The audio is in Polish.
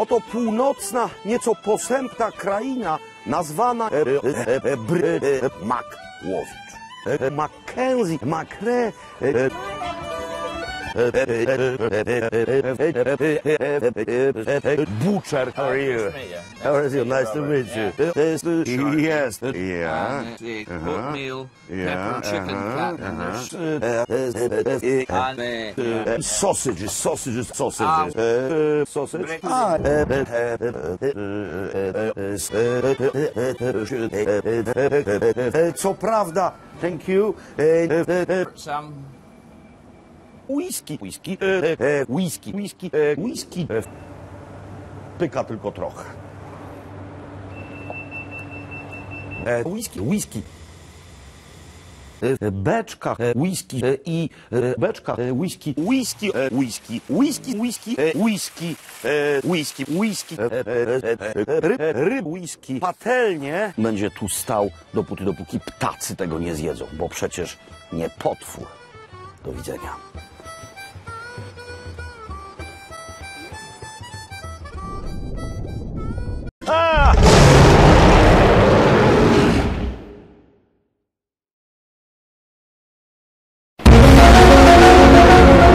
Oto północna, nieco posępna kraina nazwana e, e, e. E, Mackenzie, Macre, Butcher, how are you? How are you? Nice to meet you. Yes, yes, yeah. And the Uh-huh. oatmeal, Yeah, pepper and chicken uh-huh, flatbreads. uh-huh. And uh, Uh, sausages, sausages, sausages. Uh, sausage. Ah, uh, Co prawda, thank you. Uh, some Whisky, whisky, e, e, whisky, whisky, e, whisky. E, Pyka tylko trochę. E, whisky, whisky. E, Beczka, e, whisky. E, i e, beczka, e, whisky, whisky, e, whisky, whisky, whisky, e, whisky, e, whisky, whisky, e, e, e, e, ryb, whisky. Patelnie. Będzie tu stał, dopóty, dopóki ptacy tego nie zjedzą, bo przecież nie potwór. Do widzenia.